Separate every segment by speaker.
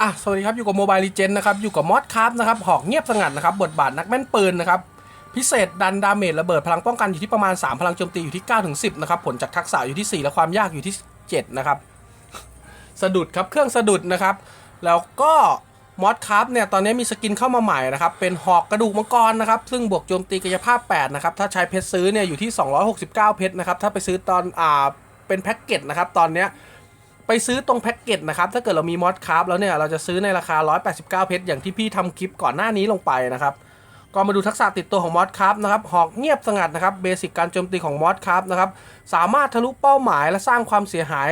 Speaker 1: อะสวัสดีครับอยู่กับโมบายลีเจนนะครับอยู่กับมอสครับนะครับหอกเงียบสงัดนะครับบทบาทนักแม่นปืนนะครับพิเศษดันดาเมจระเบิดพลังป้องกันอยู่ที่ประมาณ 3 พลังโจมตีอยู่ที่9ถึง10นะครับผลจากทักษะอยู่ที่ 4 และความยากอยู่ที่ 7 นะครับ สะดุดครับเครื่องสะดุดนะครับ แล้วก็มอสครับเนี่ยตอนนี้มีสกินเข้ามาใหม่นะครับเป็นหอกกระดูกมังกรนะครับซึ่งบวกโจมตีกายภาพ8นะครับถ้าใช้เพชรซื้อเนี่ยอยู่ที่ 269 เพชรนะครับถ้าไปซื้อตอนอ่าเป็นแพ็กเกจนะครับตอนเนี้ย ไปซื้อตรงแพ็กเกจนะครับ ถ้าเกิดเรามีมอสคราฟแล้วเนี่ย เราจะซื้อในราคา 189 เพชร อย่างที่พี่ทำคลิปก่อนหน้านี้ลงไปนะครับ ก็มาดูทักษะติดตัวของมอสคราฟนะครับ หอกเงียบสงัดนะครับ เบสิกการโจมตีของมอสคราฟนะครับ สามารถทะลุเป้าหมายและสร้างความเสียหาย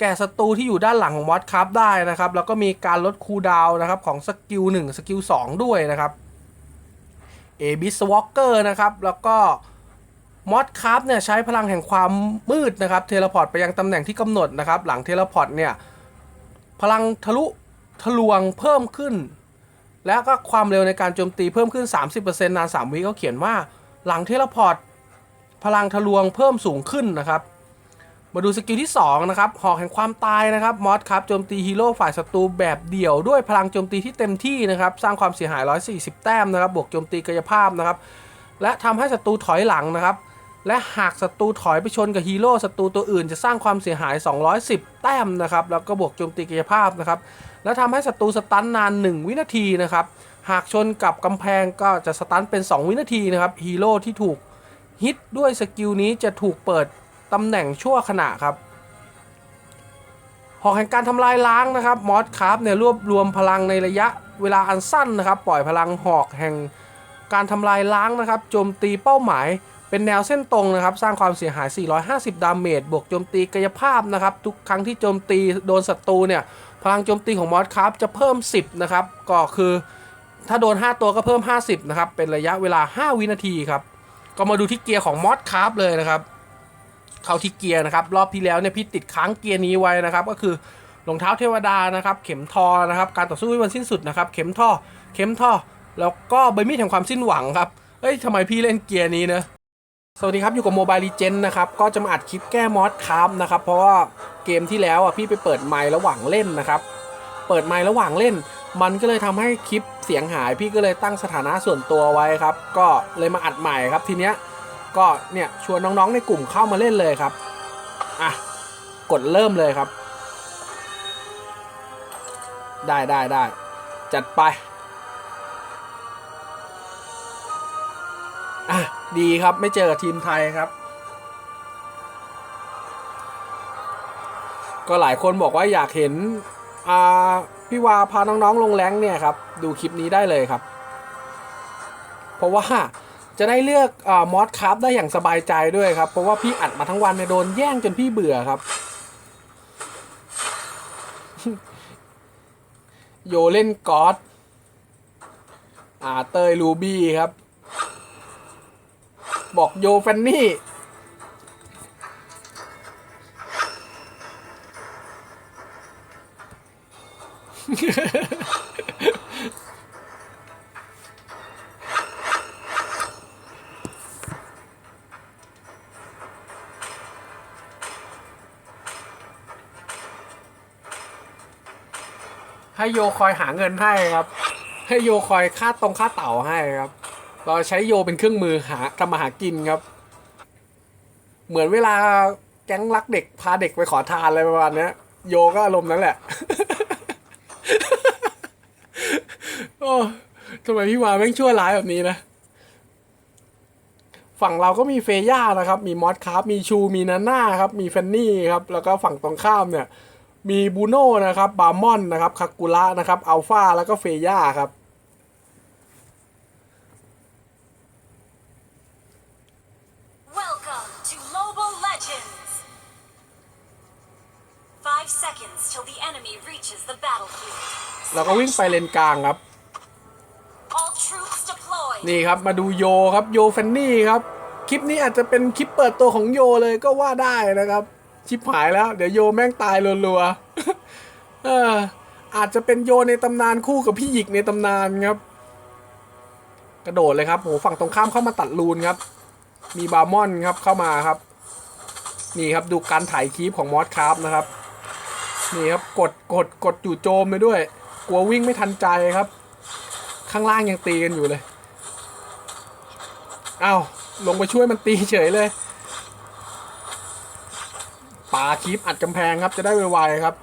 Speaker 1: แก่ศัตรูที่อยู่ด้านหลังของมอสคราฟได้นะครับ แล้วก็มีการลดคูลดาวน์นะครับของสกิล1สกิล2ด้วยนะครับเอบิสวอลเกอร์นะครับ แล้วก็ มอสคราฟเนี่ยใช้พลังแห่งความมืดนะครับ เทเลพอร์ตไปยังตำแหน่งที่กำหนดนะครับ หลังเทเลพอร์ตเนี่ย พลังทะลุทะลวงเพิ่มขึ้น แล้วก็ความเร็วในการโจมตีเพิ่มขึ้น 30%นาน 3 วิเขาเขียนว่า หลังเทเลพอร์ตพลังทะลวงเพิ่มสูงขึ้นนะครับ มาดูสกิลที่2นะครับหอกแห่งความตายนะครับมอสครับโจมตีฮีโร่ฝ่ายศัตรูแบบเดี่ยวด้วยพลังโจมตีที่เต็มที่นะครับ สร้างความเสียหาย 140 แต้มนะครับ บวกโจมตีกายภาพนะครับ และทำให้ศัตรูถอยหลังนะครับ และหากศัตรูถอยไปชนกับฮีโร่ศัตรูตัวอื่นจะสร้างความเสียหาย 210 แต้มนะครับ แล้วก็บวกโจมตีกายภาพนะครับ และทำให้ศัตรูสตันนาน 1 วินาทีนะครับ หากชนกับกำแพงก็จะสตันเป็น 2 วินาทีนะครับ ฮีโร่ที่ถูกฮิตด้วยสกิลนี้จะถูกเปิดตำแหน่งชั่วขณะครับ หอกแห่งการทำลายล้างนะครับ มอสคราฟเนี่ยรวบรวมพลังในระยะเวลาอันสั้นนะครับ ปล่อยพลังหอกแห่งการทำลายล้างนะครับ โจมตีเป้าหมาย เป็นแนวเส้นตรงนะครับ สร้างความเสียหาย 450 ดาเมจ บวกโจมตีกายภาพนะครับ ทุกครั้งที่โจมตีโดนศัตรูเนี่ย พลังโจมตีของมอสคราฟจะเพิ่ม 10 นะครับ ก็คือถ้าโดน 5 ตัวก็เพิ่ม 50 นะครับ เป็นระยะเวลา 5 วินาทีครับ ก็มาดูที่เกียร์ของมอสคราฟเลยนะครับ เข้าที่เกียร์นะครับ รอบที่แล้วเนี่ยพี่ติดค้างเกียร์นี้ไว้นะครับ ก็คือรองเท้าเทวดานะครับ เข็มทอนะครับ การต่อสู้ให้มันสิ้นสุดนะครับ เข็มท่อ เข็มท่อ แล้วก็ใบมีดแห่งความสิ้นหวังครับเอ้ยทำไมพี่เล่นเกียร์นี้เนะ สวัสดีครับ อยู่กับโมบายลีเจนนะครับ ก็จะมาอัดคลิปแก้มอสครับนะครับ เพราะว่าเกมที่แล้วอะพี่ไปเปิดไมค์ระหว่างเล่นนะครับ เปิดไมค์ระหว่างเล่น มันก็เลยทำให้คลิปเสียงหาย พี่ก็เลยตั้งสถานะส่วนตัวไว้ครับ ก็เลยมาอัดใหม่ครับทีเนี้ยก็เนี่ยชวนน้องๆในกลุ่มเข้ามาเล่นเลยครับอะกดเริ่มเลยครับ ได้ได้ได้จัดไปอะ ดีครับไม่เจอกับทีมไทยครับ ก็หลายคนบอกว่าอยากเห็นพี่วาพาน้องๆลงแรงเนี่ยครับ ดูคลิปนี้ได้เลยครับ เพราะว่าจะได้เลือกอมอสครับได้อย่างสบายใจด้วยครับ เพราะว่าพี่อัดมาทั้งวันเนี่ยโดนแย่งจนพี่เบื่อครับ โยเล่นกอดอาเตยรูบี้ครับ บอกโยแฟนนี่ ให้โยคอยหาเงินให้ครับ ให้โยคอยค่าตรงค่าเต่าให้ครับ เราใช้โยเป็นเครื่องมือหาทำมาหากินครับ เหมือนเวลาแก๊งรักเด็กพาเด็กไปขอทานอะไรประมาณนี้โยก็อารมณ์นั้นแหละโอ้ทำไมพี่วาแม่งชั่วร้ายแบบนี้นะ ฝั่งเราก็มีเฟย่านะครับ มีมอสคาร์ฟมีชูมีนาน่าครับ มีแฟนนี่ครับ แล้วก็ฝั่งตรงข้ามเนี่ย มีบูโน่นะครับ บาร์มอนนะครับคากุระนะครับอัลฟาแล้วก็เฟย่าครับ เราก็วิ่งไปเลนกลางครับ
Speaker 2: All troops deployed.
Speaker 1: นี่ครับมาดูโยครับโยแฟนนี่ครับ คลิปนี้อาจจะเป็นคลิปเปิดตัวของโยเลยก็ว่าได้นะครับ ชิบหายแล้ว เดี๋ยวโยแม่งตายรัวๆเอออาจจะเป็นโยในตำนานคู่กับพี่หยิกในตำนานครับ กระโดดเลยครับโหฝั่งตรงข้ามเข้ามาตัดรูนครับ มีบาร์มอนครับเข้ามาครับ นี่ครับดูการถ่ายคลิปของมอสคราฟนะครับ นี่ครับกดกดกดจู่โจมไปด้วย กลัววิ่งไม่ทันใจครับ ข้างล่างยังตีกันอยู่เลยเอาวลงไปช่วยมันตีเฉยเลยปาคีบอัดกำแพงครับจะได้ไวๆครับ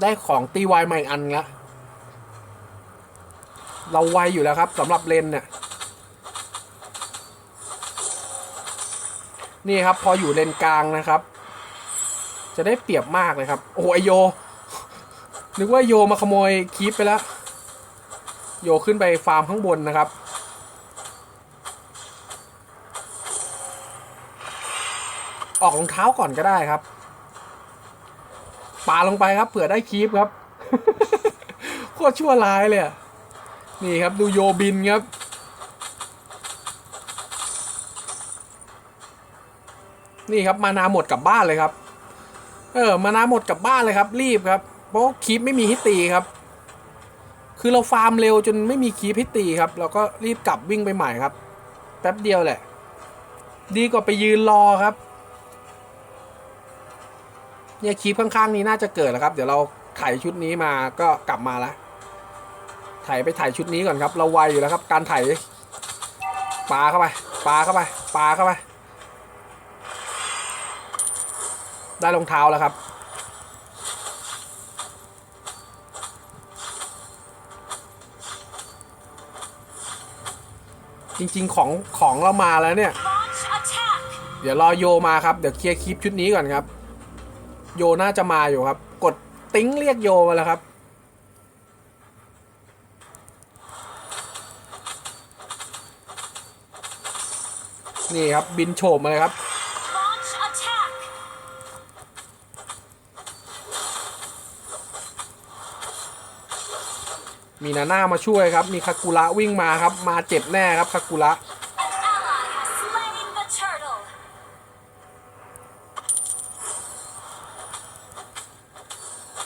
Speaker 1: ได้ของตีไวใหม่อันละเราไวอยู่แล้วครับสำหรับเลนเนี่ยนี่ครับพออยู่เลนกลางนะครับ จะได้เปรียบมากเลยครับ โอ้โหไอโย นึกว่าโยมาขโมยคีปไปแล้ว โยขึ้นไปฟาร์มข้างบนนะครับ ออกรองเท้าก่อนก็ได้ครับปาลงไปครับเผื่อได้คีปครับโคตรชั่วร้ายเลยนี่ครับดูโยบินครับนี่ครับมานาหมดกลับบ้านเลยครับ เออมานาหมดกลับบ้านเลยครับ รีบครับ เพราะคีปไม่มีให้ตีครับ คือเราฟาร์มเร็วจนไม่มีคีปให้ตีครับ เราก็รีบกลับวิ่งไปใหม่ครับ แป๊บเดียวแหละ ดีกว่าไปยืนรอครับ เนี่ยคีปข้างๆนี้น่าจะเกิดแล้วครับ เดี๋ยวเราถ่ายชุดนี้มาก็กลับมาแล้วถ่ายไปถ่ายชุดนี้ก่อนครับ เราไวอยู่แล้วครับ การถ่ายปลาเข้าไปปลาเข้าไปปลาเข้าไปไได้รองเท้าแล้วครับ จริงๆของของเรามาแล้วเนี่ย เดี๋ยวรอโยมาครับ เดี๋ยวเคลียร์คลิปชุดนี้ก่อนครับ โยน่าจะมาอยู่ครับ กดติ้งเรียกโยมาแล้วครับนี่ครับบินโฉบมาเลยครับ มีนาน่ามาช่วยครับ มีคากุระวิ่งมาครับ มาเจ็บแน่ครับคากุระ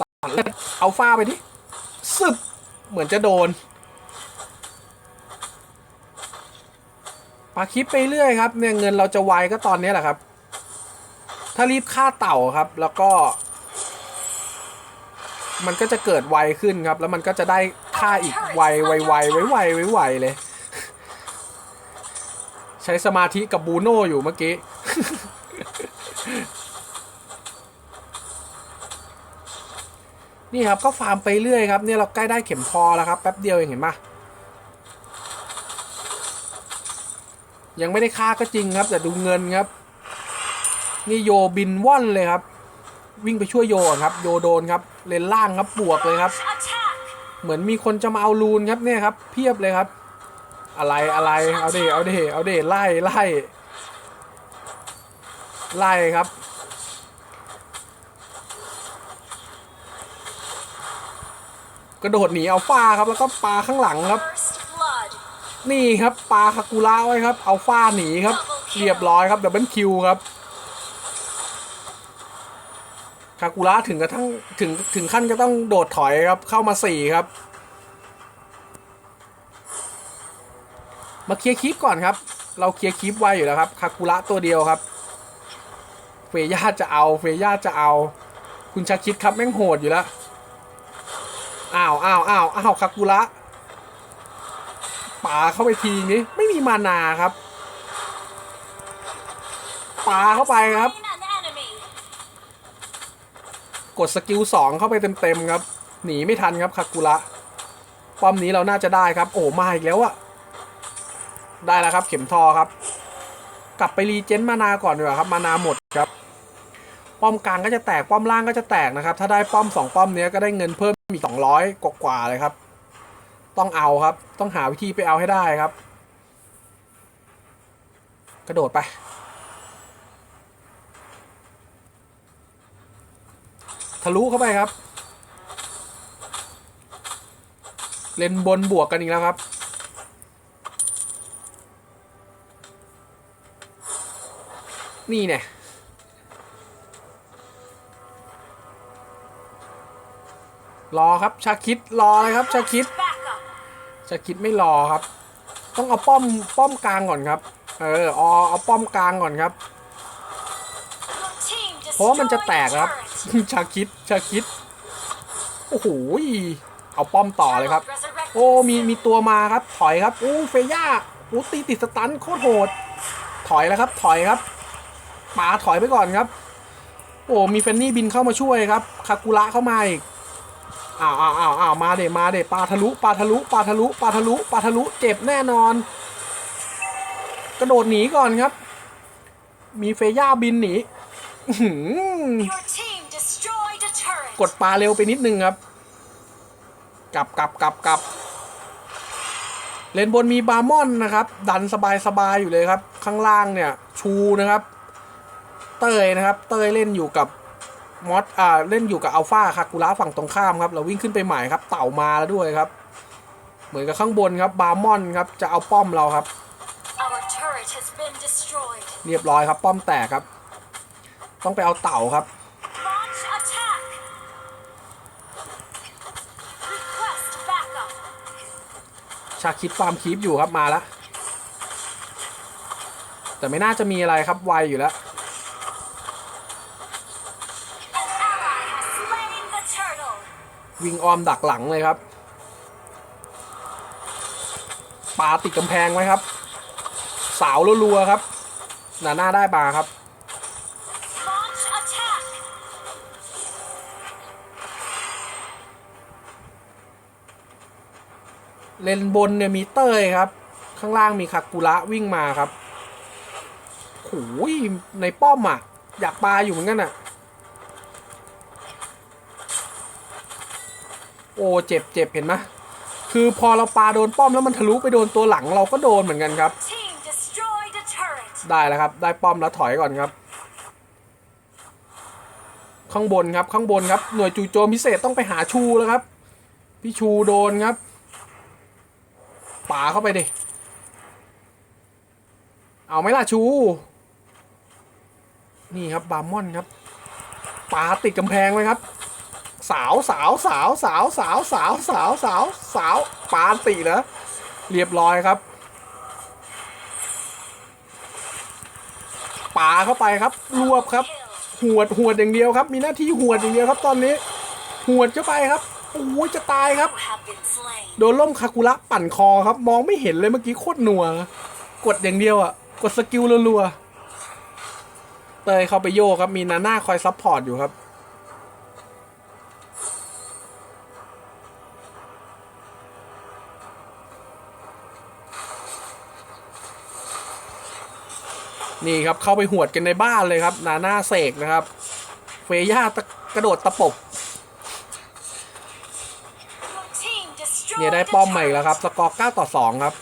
Speaker 1: ตัดเลือดเอาฟ้าไปดิซึบเหมือนจะโดนปาคลิปไปเรื่อยครับเนี่ยเงินเราจะไวก็ตอนนี้แหละครับ ถ้ารีบฆ่าเต่าครับ แล้วก็ มันก็จะเกิดไวขึ้นครับ แล้วมันก็จะได้ ฆ่าอีกไวไวไวไวไวไวไวเลย ใช้สมาธิกับบูโน่อยู่เมื่อกี้นี่ครับก็ฟาร์มไปเรื่อยครับเนี่ยเราใกล้ได้เข็มทอแล้วครับแป๊บเดียวเองเห็นปะยังไม่ได้ค่าก็จริงครับ แต่ดูเงินครับ นี่โยบินว่อนเลยครับ วิ่งไปช่วยโยครับ โยโดนครับ เลนล่างครับบวกเลยครับ เหมือนมีคนจะมาเอาลูนครับเนี่ยครับ เพียบเลยครับ อะไรอะไรเอาเดเอาเดเอาเดไล่ไล่ไล่ครับ กระโดดหนีเอัลฟาครับแล้วก็ปลาข้างหลังครับ นี่ครับปลาคากุระไว้ครับ เอัลฟาหนีครับ เรียบร้อยครับดับเบิลคิวครับ คากุระถึงกระทั่งถึงถึงขั้นก็ต้องโดดถอยครับเข้ามาสี่ครับ มาเคลียร์คลิปก่อนครับ เราเคลียร์คลิปไว้อยู่แล้วครับคากุระตัวเดียวครับ เฟย่าจะเอาเฟย่าจะเอา คุณชาคิดครับแม่งโหดอยู่แล้วอ้าวอ้าวอ้าวอ้าวคากุระป่าเข้าไปทีนี้ไม่มีมานาครับป่าเข้าไปครับ กดสกิลสองเข้าไปเต็มๆครับ หนีไม่ทันครับคากุระป้อมนี้เราน่าจะได้ครับ โอ้มาอีกแล้วอะได้แล้วครับ เข็มทอครับ กลับไปรีเจนมานาก่อนดีกว่าครับ มานาหมดครับ ป้อมกลางก็จะแตกป้อมล่างก็จะแตกนะครับ ถ้าได้ป้อมสองป้อมเนี้ยก็ได้เงินเพิ่มอีกสองร้อยกว่าเลยครับ ต้องเอาครับ ต้องหาวิธีไปเอาให้ได้ครับ กระโดดไป ทะลุเข้าไปครับ เลนบนบวกกันอีกแล้วครับ นี่เนี่ยรอครับชาคิดรอเลยครับชาคิดชาคิดไม่รอครับ ต้องเอาป้อมป้อมกลางก่อนครับ เออเอาเอาป้อมกลางก่อนครับ
Speaker 2: Your team
Speaker 1: ผมราะมันจะแตกครับ ชาคิดชาคิด โอ้โหเอาป้อมต่อเลยครับ โอ้มีมีตัวมาครับถอยครับโอ้เฟย่าโอ้ตีติดสตันโคตรโหด ถอยแล้วครับ ถอยครับป๋าถอยไปก่อนครับ โอ้มีเฟนนี่บินเข้ามาช่วยครับคากุระเข้ามาอีกอ้าวอ้าวอ้าวอ้าวมาเดมาเดปลาทะลุปลาทะลุปลาทะลุปลาทะลุปลาทะลุเจ็บแน่นอน กระโดดหนีก่อนครับ มีเฟย่าบินหนี กดปลาเร็วไปนิดนึงครับ กลับกลับกลับกลับเลนบนมีบาร์มอนนะครับ ดันสบายสบายอยู่เลยครับ ข้างล่างเนี่ยชูนะครับ เตยนะครับ เตยเล่นอยู่กับมอสอ่าเล่นอยู่กับอัลฟาคากุระฝั่งตรงข้ามครับ เราวิ่งขึ้นไปใหม่ครับ เต่ามาแล้วด้วยครับ เหมือนกับข้างบนครับบาร์มอนครับจะเอาป้อมเราครับ
Speaker 2: Our turret has been destroyed.
Speaker 1: เรียบร้อยครับป้อมแตกครับ ต้องไปเอาเต่าครับ ชาคิดฟาร์มคีปอยู่ครับมาแล้วแต่ไม่น่าจะมีอะไรครับไวอยู่แล้ววิ่งออมดักหลังเลยครับปาติดกำแพงไว้ครับ สาวรัวๆครับหนาหน้าได้บาครับ เลนบนเนี่ยมีเต้ยครับ ข้างล่างมีคากุระวิ่งมาครับโอ้ยในป้อมอะ อยากปลาอยู่เหมือนกันอะ โอ้เจ็บเจ็บเห็นไหมคือพอเราปลาโดนป้อมแล้วมันทะลุไปโดนตัวหลังเราก็โดนเหมือนกันครับ ได้แล้วครับ ได้ป้อมแล้วถอยก่อนครับ ข้างบนครับข้างบนครับ หน่วยจู่โจมพิเศษต้องไปหาชูแล้วครับ พี่ชูโดนครับ ป่าเข้าไปดิเอาไหมล่ะชู นี่ครับบาร์มอนครับป่าติดกำแพงไว้ครับ สาวสาวสาวสาวสาวสาวสาวสาวสาวปาติเหรอเรียบร้อยครับป่าเข้าไปครับ รวบครับ หวดหวดอย่างเดียวครับ มีหน้าที่หวดอย่างเดียวครับ ตอนนี้ หวดเข้าไปครับ โอ้ยจะตายครับ โดนล่มคากุระปั่นคอครับ มองไม่เห็นเลยเมื่อกี้โคตรหนัว กดอย่างเดียวอะ กดสกิลรัวๆเตยเข้าไปโยครับ มีนาน่าคอยซัพพอร์ตอยู่ครับ นี่ครับเข้าไปหวดกันในบ้านเลยครับ นาน่าเสกนะครับ เฟย่าตะกระโดดตะปบ เนี่ยได้ป้อมใหม่แล้วครับ สกอร์ 9 ต่อ 2 ครับ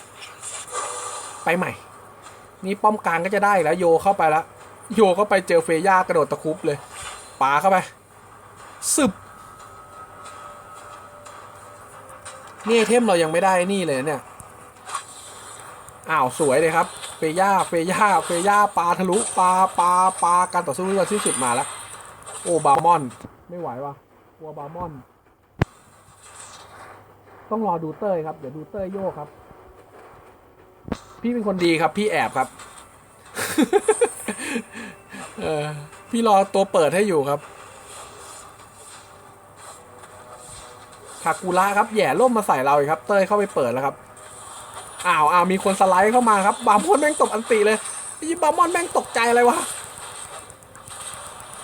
Speaker 1: ไปใหม่ นี่ป้อมกลางก็จะได้แล้วโยเข้าไปแล้ว โยเข้าไปเจอเฟย่ากระโดดตะคุบเลยปาเข้าไปสึบนี่ไอเทมเรายังไม่ได้นี่เลยเนี่ย อ้าว สวยเลยครับ เฟย่า เฟย่า เฟย่าปลาทะลุปลาปลาปลาการต่อสู้ที่วันที่สุดมาแล้ว โอ้บาร์มอน ไม่ไหววะกลัวบาร์มอน ต้องรอดูเต้ยครับ เดี๋ยวดูเต้ยโยกครับ พี่เป็นคนดีครับ พี่แอบครับ เออพี่รอตัวเปิดให้อยู่ครับคากูระครับแย่ล่มมาใส่เราอีกครับ เต้ยเข้าไปเปิดแล้วครับอ้าวอ้าวมีคนสไลด์เข้ามาครับ บาร์มอนแม่งตบอันติเลยไอ้บาร์มอนแม่งตกใจอะไรวะ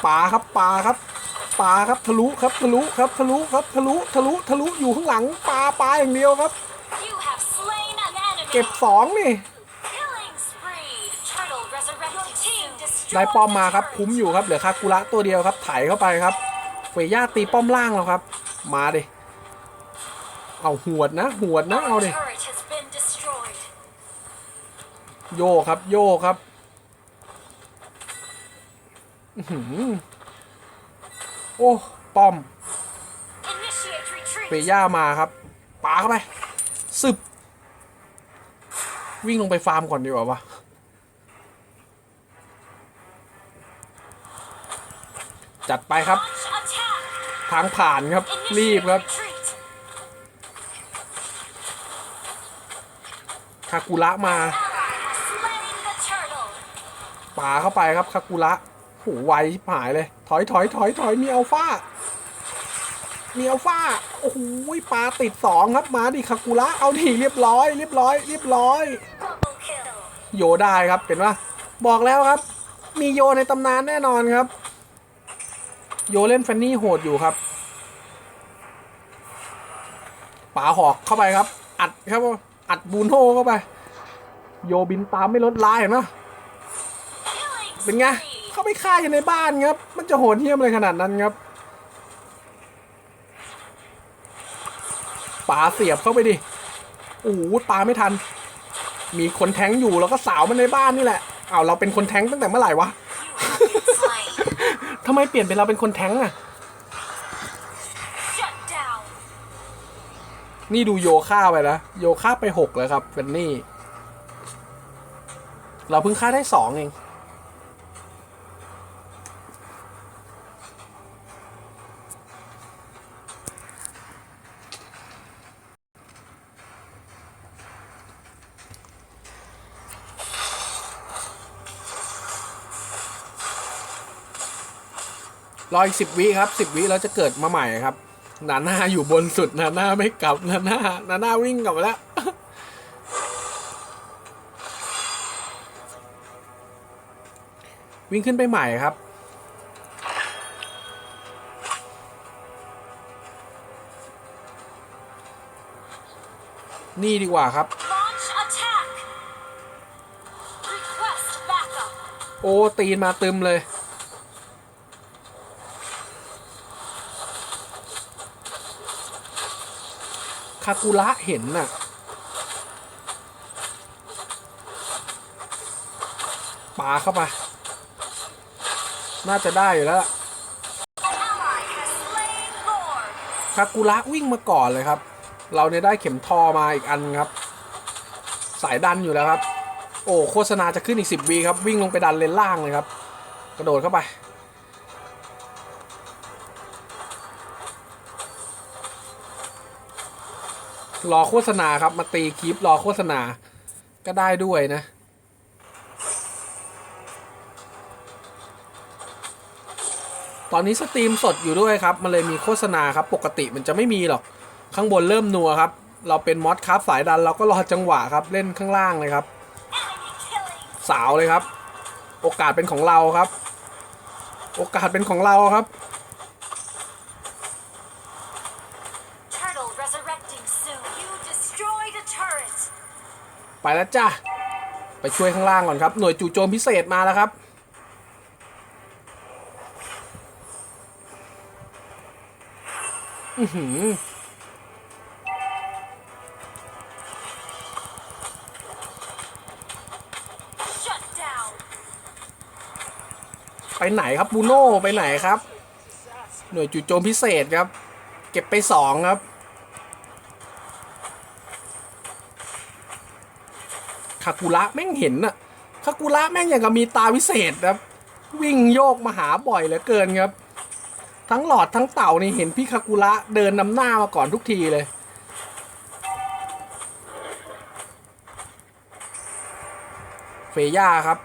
Speaker 1: ป่าครับป่าครับ ปาครับทะลุครับทะลุครับทะลุครับทะลุทะลุทะลุอยู่ข้างหลังปาปาอย่างเดียวครับ
Speaker 2: You have slain an enemy.
Speaker 1: เก็บสองนี่
Speaker 2: Killing spree. Turtle resurrected. Your team destroyed
Speaker 1: ได้ป้อมมาครับ
Speaker 2: a turret.
Speaker 1: คุ้มอยู่ครับเหลือคากุระตัวเดียวครับไถเข้าไปครับเฟย่าตีป้อมล่างแล้วครับ มาดิเอาหวดนะหวดนะเอา
Speaker 2: Our
Speaker 1: ดิ
Speaker 2: turret has been destroyed.
Speaker 1: โยกครับโยกครับอื้อหือ โอ้ป้อมเฟ
Speaker 2: retreat.
Speaker 1: ย่ามาครับปาเข้าไปสึบวิ่งลงไปฟาร์มก่อนดีกว่าวะจัดไปครับ ทางผ่านครับ รีบครับคากุระมาป่าเข้าไปครับคากุระ หไวชิบหายเลย ถอยถอยถอยถอยมีอัลฟามีอัลฟาโอ้โหปลาติดสองครับมาดิคากุระเอาดิเรียบร้อยเรียบร้อยเรียบร้อย โยได้ครับเห็นปะบอกแล้วครับ มีโยในตำนานแน่นอนครับ โยเล่นแฟนนี่โหดอยู่ครับป๋าหอกเข้าไปครับ อัดครับอัดบูนโฮเข้าไป โยบินตามไม่ลดลายเห็นปะ
Speaker 2: Killing
Speaker 1: เป็นไง เข้าไปฆ่าอยู่ในบ้านครับ มันจะโหดเหี้ยมอะไรขนาดนั้นครับป๋าเสียบเข้าไปดิโอ้โหปาไม่ทัน มีคนแทงอยู่แล้วก็สาวมันในบ้านนี่แหละเอาเราเป็นคนแทงตั้งแต่เมื่อไหร่วะทำไมเปลี่ยนเป็นเราเป็นคนแทงอะนี่ดูโยฆ่าไปแล้วโยฆ่าไปหกแล้วครับเฟนนี่ เราเพิ่งฆ่าได้สองเอง รออีกสิบวิครับสิบวิแล้วจะเกิดมาใหม่ครับนาน่าอยู่บนสุดนาน่าไม่กลับนาน่านาน่าวิ่งกลับมาแล้ววิ่งขึ้นไปใหม่ครับ นี่ดีกว่าครับ
Speaker 2: Launch attack. Request backup.
Speaker 1: โอ้ ตีนมาตึมเลย คากุระเห็นน่ะ ปาเข้าไป น่าจะได้อยู่แล้วคากุระวิ่งมาก่อนเลยครับ เราเนี่ยได้เข็มทอมาอีกอันครับ สายดันอยู่แล้วครับ โอ้โฆษณาจะขึ้นอีกสิบวีครับ วิ่งลงไปดันเลนล่างเลยครับ กระโดดเข้าไป รอโฆษณาครับ มาตีคลิปรอโฆษณา ก็ได้ด้วยนะ ตอนนี้สตรีมสดอยู่ด้วยครับ มันเลยมีโฆษณาครับ ปกติมันจะไม่มีหรอก ข้างบนเริ่มนัวครับ เราเป็นมอสครับสายดันเราก็รอจังหวะครับ เล่นข้างล่างเลยครับ สาวเลยครับ โอกาสเป็นของเราครับ โอกาสเป็นของเราครับ ไปแล้วจ้าไปช่วยข้างล่างก่อนครับ หน่วยจู่โจมพิเศษมาแล้วครับ อือหือไปไหนครับบูโน่ไปไหนครับ หน่วยจู่โจมพิเศษครับ เก็บไปสองครับ คากุระแม่งเห็นนะคากุระแม่งอย่างกับมีตาวิเศษครับ วิ่งโยกมาหาบ่อยเหลือเกินครับ ทั้งหลอดทั้งเต่านี่เห็นพี่คากุระเดินนำหน้ามาก่อนทุกทีเลยเฟย่าครับ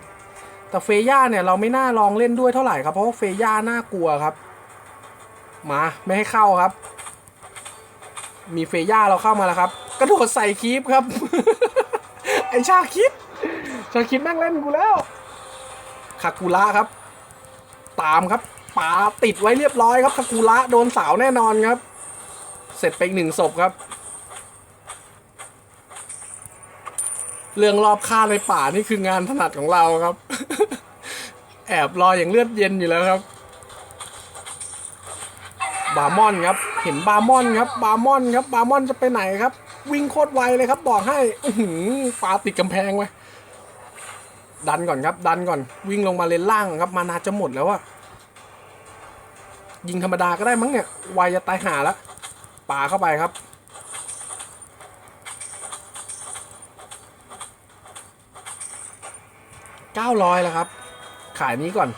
Speaker 1: แต่เฟย่าเนี่ยเราไม่น่าลองเล่นด้วยเท่าไหร่ครับ เพราะว่าเฟย่าน่ากลัวครับ มาไม่ให้เข้าครับ มีเฟย่าเราเข้ามาแล้วครับ กระโดดใส่คีปครับ ไอชาคิด ชาคิดแม่งเล่นกูแล้วคากุระครับ ตามครับปาติดไว้เรียบร้อยครับคากุระโดนสาวแน่นอนครับ เสร็จไปอีกหนึ่งศพครับ เรื่องรอบฆ่าในป่านี่คืองานถนัดของเราครับ แอบรออย่างเลือดเย็นอยู่แล้วครับ บาร์มอนครับ เห็นบาร์มอนครับ บาร์มอนครับ บาร์มอนจะไปไหนครับ วิ่งโคตรไวเลยครับบอกให้อื้อหือปาติดกำแพงไว้ดันก่อนครับ ดันก่อนวิ่งลงมาเลนล่างครับ มานาจะหมดแล้วอะยิงธรรมดาก็ได้มั้งเนี่ยไวจะตายหาแล้วปาเข้าไปครับ เก้าร้อยแล้วครับ ขายนี้ก่อน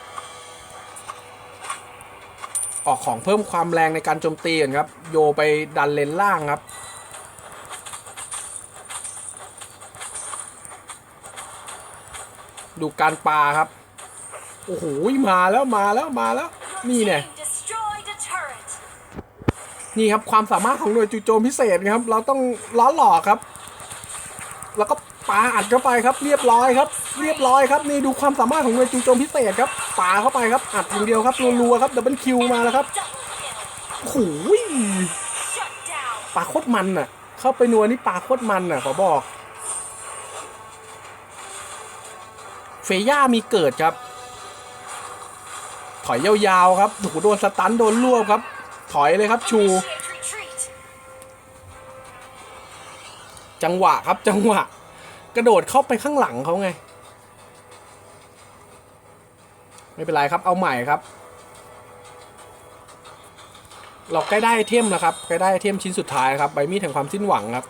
Speaker 1: ออกของเพิ่มความแรงในการโจมตีก่อนครับ โยไปดันเลนล่างครับ ดูการปาครับ โอ้โหมาแล้วมาแล้วมาแล้ว นี่เนี่ยนี่ครับความสามารถของหน่วยจู่โจมพิเศษครับ เราต้องล้อหลอกครับ แล้วก็ปาอัดเข้าไปครับ เรียบร้อยครับ เรียบร้อยครับนี่ดูความสามารถของหน่วยจู่โจมพิเศษครับปาเข้าไปครับอัดอย่างเดียวครับรัวๆครับดับเบิลคิวมาแล้วครับโอ้โหปลาโคตรมันน่ะ เข้าไปนัวนี่ปลาโคตรมันน่ะขอบอก เฟย่ามีเกิดครับ ถอยยาวๆครับโอ้โดนสตันโดนรวบครับ ถอยเลยครับชู จังหวะครับจังหวะ กระโดดเข้าไปข้างหลังเขาไง ไม่เป็นไรครับเอาใหม่ครับ เราใกล้ได้ไอเทมแล้วครับใกล้ได้ไอเทมชิ้นสุดท้ายครับใบมีดแห่งความสิ้นหวังครับ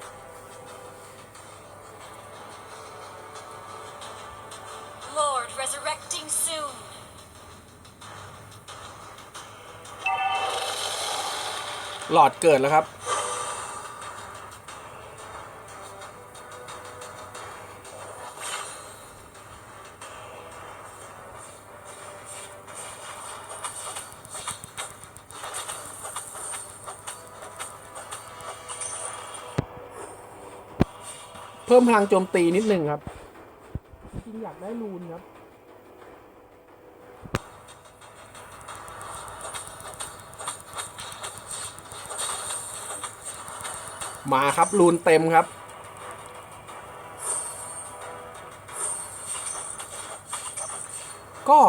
Speaker 1: หลอดเกิดแล้วครับ เพิ่มพลังโจมตีนิดนึงครับ จริงอยากได้รูนครับ มาครับรูนเต็มครับ ก็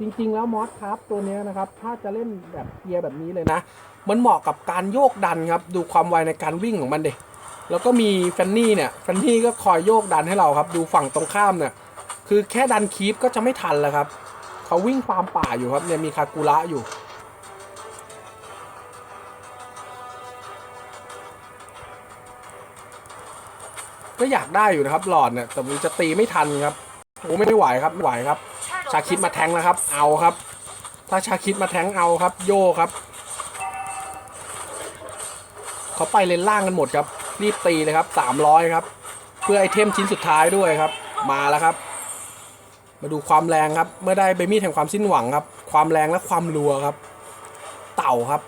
Speaker 1: จริงๆแล้วมอสครับตัวนี้นะครับ ถ้าจะเล่นแบบเกียร์แบบนี้เลยนะ มันเหมาะกับการโยกดันครับ ดูความไวในการวิ่งของมันเด็แล้วก็มีแฟนนี่เนี่ยแฟนนี่ก็คอยโยกดันให้เราครับ ดูฝั่งตรงข้ามเนี่ย คือแค่ดันคีปก็จะไม่ทันแล้วครับ เขาวิ่งฟาร์มป่าอยู่ครับเนี่ยมีคากุระอยู่ ก็อยากได้อยู่นะครับ หลอดเนี่ยแต่มันจะตีไม่ทันครับโอ้ไม่ไหวครับไม่ไหวครับ ชาคิดมาแทงแล้วครับ เอาครับ ถ้าชาคิดมาแทงเอาครับ โยครับเขาไปเลนล่างกันหมดครับ รีบตีเลยครับสามร้อยครับ เพื่อไอเทมชิ้นสุดท้ายด้วยครับ มาแล้วครับ มาดูความแรงครับ เมื่อได้เบมี่แห่งความสิ้นหวังครับ ความแรงและความรัวครับ เต่าครับ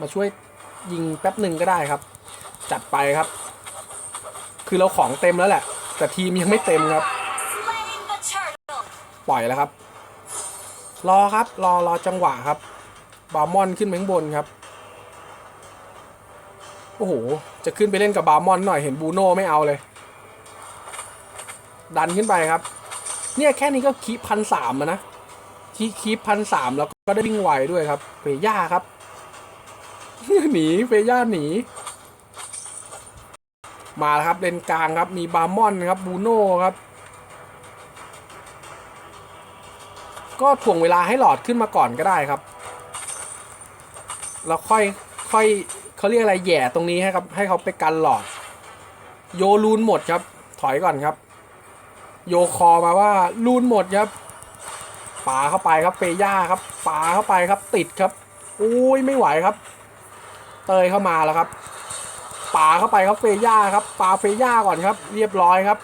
Speaker 1: มาช่วยยิงแป๊บหนึ่งก็ได้ครับ จัดไปครับ คือเราของเต็มแล้วแหละ แต่ทีมยังไม่เต็มครับ ปล่อยแล้วครับ รอครับ รอรอจังหวะครับบาร์มอนขึ้นไปข้างบนครับ โอ้โห จะขึ้นไปเล่นกับบาร์มอนหน่อยเห็นบูโน่ไม่เอาเลย ดันขึ้นไปครับ เนี่ยแค่นี้ก็คีพันสามนะคีคีพันสามแล้วก็ได้วิ่งไวด้วยครับเฟย่าครับหนีเฟย่าหนี มาครับเลนกลางครับมีบาร์มอนครับบูโน่ครับ ก็ถ่วงเวลาให้หลอดขึ้นมาก่อนก็ได้ครับ แล้วค่อยค่อยเขาเรียกอะไรแย่ตรงนี้ให้ครับ ให้เขาไปกันหลอด โยลูนหมดครับ ถอยก่อนครับ โยคอมาว่าลูนหมดครับปาเข้าไปครับเฟย่าครับปาเข้าไปครับติดครับอุ้ยไม่ไหวครับ เตยเข้ามาแล้วครับ ปาเข้าไปครับเฟย่าครับปาเฟย่าก่อนครับ เรียบร้อยครับ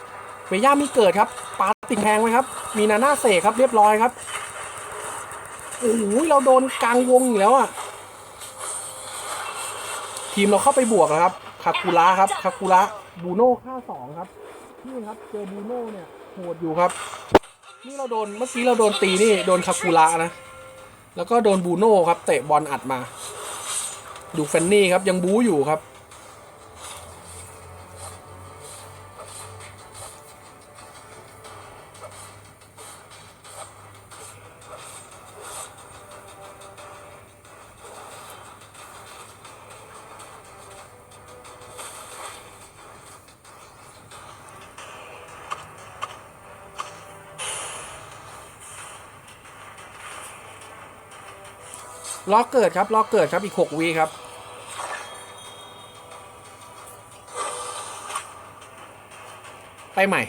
Speaker 1: เฟย่ามีเกิดครับปาติดแพงไหมครับ มีนาน่าเสกครับเรียบร้อยครับโอ้โหเราโดนกลางวงอยู่แล้วอะทีมเราเข้าไปบวกแล้วครับคาคูระครับคาคูระบูโน่ค่าสองครับนี่ครับเจอบูโน่เนี่ยโหดอยู่ครับ นี่เราโดนเมื่อกี้เราโดนตีนี่โดนคาคูระนะแล้วก็โดนบูโน่ครับเตะบอลอัดมา ดูเฟนนี่ครับยังบู๊อยู่ครับ ล็อกเกิดครับล็อกเกิดครับอีกหกวีครับไปใหม่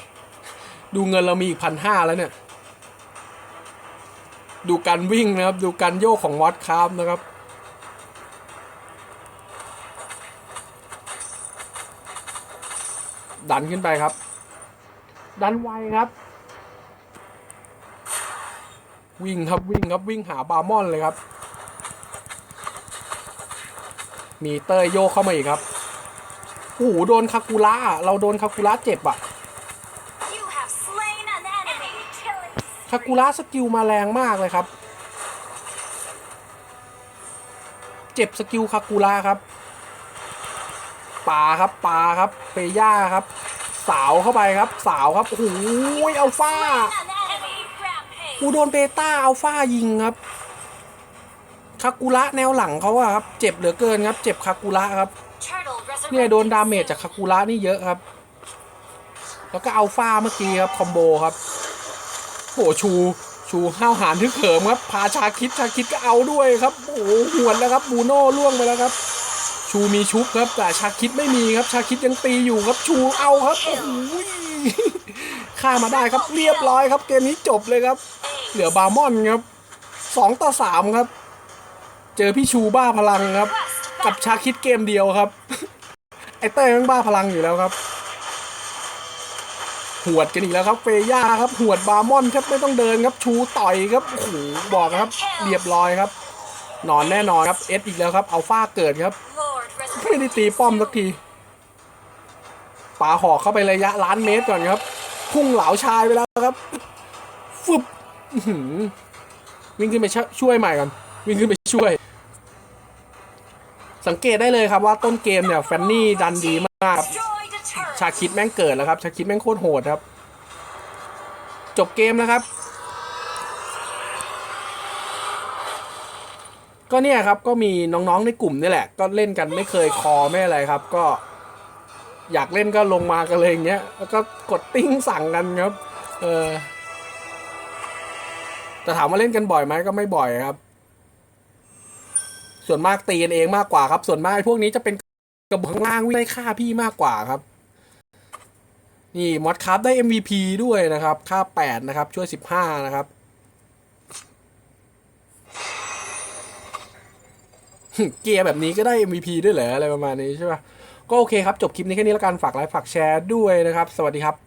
Speaker 1: ดูเงินเรามีอีกพันห้าแล้วเนี่ย ดูการวิ่งนะครับ ดูการโยกของมอสคาร์ฟนะครับ ดันขึ้นไปครับ ดันไวครับ วิ่งครับวิ่งครับวิ่งหาบาร์มอนเลยครับ มีเตยโยกเข้ามาอีกครับโอ้โหโดนคากุระอะเราโดนคากุระเจ็บอะ
Speaker 2: You have slain an enemy. Killing
Speaker 1: คากุระสกิลมาแรงมากเลยครับ เจ็บสกิลคากุระครับปาครับปาครับเปย่าครับ สาวเข้าไปครับ สาวครับโอ้โหอัลฟา
Speaker 2: an enemy. Rampage.
Speaker 1: กูโดนเบต้าอัลฟายิงครับ คากุระแนวหลังเขาอะครับ เจ็บเหลือเกินครับ เจ็บคากุระครับ เนี่ยโดนดาเมจจากคากุระนี่เยอะครับ แล้วก็อัลฟาเมื่อกี้ครับคอมโบครับโหชูชูห้าวหาญทึกเหิมครับ พาชาคิดชาคิดก็เอาด้วยครับ โอ้โหหวนแล้วครับบูโน่ล่วงไปแล้วครับ ชูมีชุบครับ แต่ชาคิดไม่มีครับ ชาคิดยังตีอยู่ครับ ชูเอาครับโอ้โหฆ่ามาได้ครับเรียบร้อยครับ เกมนี้จบเลยครับ เหลือบาร์มอนครับสองต่อสามครับ เจอพี่ชูบ้าพลังครับ กับชาคิดเกมเดียวครับ ไอเต้ยมันบ้าพลังอยู่แล้วครับ หวดกันอีกแล้วครับเฟย่าครับ หวดบาร์มอนครับไม่ต้องเดินครับชูต่อยครับโอ้โหบอกครับเรียบร้อยครับ นอนแน่นอนครับเอสอีกแล้วครับอัลฟาเกิดครับไม่ได้ตีป้อมสักทีปาหอกเข้าไประยะล้านเมตรก่อนครับ พุ่งเหลาชายไปแล้วครับฟึบวิ่งขึ้นไปช่วยใหม่ก่อน วิ่งขึ้นไปช่วย สังเกตได้เลยครับว่าต้นเกมเนี่ยแฟนนี่ดันดีมากครับชาคิดแม่งเกิดแล้วครับ ชาคิดแม่งโคตรโหดครับ จบเกมแล้วครับ ก็เนี่ยครับก็มีน้องๆในกลุ่มนี่แหละ ก็เล่นกันไม่เคยคอไม่อะไรครับ ก็ อยากเล่นก็ลงมากันเลยอย่างเงี้ยแล้วก็กดติ้งสั่งกันครับ เออแต่ถามว่าเล่นกันบ่อยไหมก็ไม่บ่อยครับ ส่วนมากตีกันเองมากกว่าครับ ส่วนมากพวกนี้จะเป็นกระบอกข้างล่างวิ่งไล่ฆ่าพี่มากกว่าครับ นี่มอดครับได้ MVP ด้วยนะครับ ค่า 8 นะครับ ช่วย 15 นะครับเกียร์แบบนี้ก็ได้ MVP ด้วยเหรออะไรประมาณนี้ใช่ปะก็โอเคครับ จบคลิปนี้แค่นี้แล้วกันฝากไลค์ฝากแชร์ด้วยนะครับ สวัสดีครับ